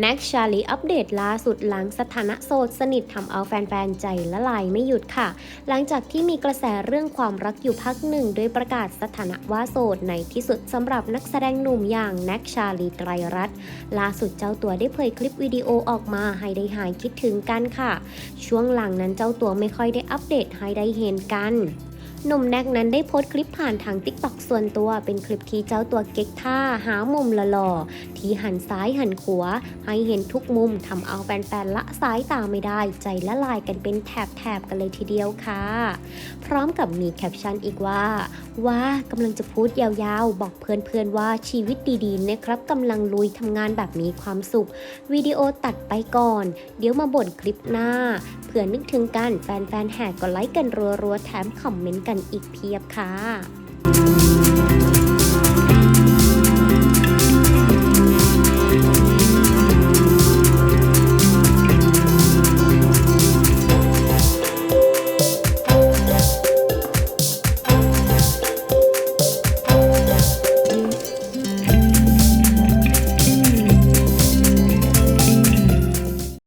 แน็กชาลีอัปเดตล่าสุดหลังสถานะโสดสนิททำเอาแฟนๆ ใจละลายไม่หยุดค่ะ หลังจากที่มีกระแสเรื่องความรักอยู่พักหนึ่งโดยประกาศสถานะว่าโสดในที่สุดสำหรับนักแสดงหนุ่มอย่างแน็กชาลีไตรรัตน์ล่าสุดเจ้าตัวได้เผยคลิปวิดีโอออกมาให้ได้หายคิดถึงกันค่ะ ช่วงหลังนั้นเจ้าตัวไม่ค่อยได้อัปเดตให้ได้เห็นกัน หนุ่มแน็กนั้นได้โพสต์คลิปผ่านทางติ๊กต็อกส่วนตัว เป็นคลิปที่เจ้าตัวเก๊กท่าหามุมละหล่อๆที่หันซ้ายหันขวาให้เห็นทุกมุมทำเอาแฟนๆละสายตาไม่ได้ ใจละลายกันเป็นแถบๆกันเลยทีเดียวค่ะ พร้อมกับมีแคปชั่นอีกว่า ว่ากำลังจะพูดยาวๆ บอกเพื่อนๆว่าชีวิตดีๆนะครับกำลังลุยทำงานแบบมีความสุขวิดีโอตัดไปก่อน เดี๋ยวมาบ่นคลิปหน้าเผื่อนึกถึงกันแฟนๆแห่กดไลค์กันรัวๆแถมคอมเมนต์กันันอีกเพียบค่ะ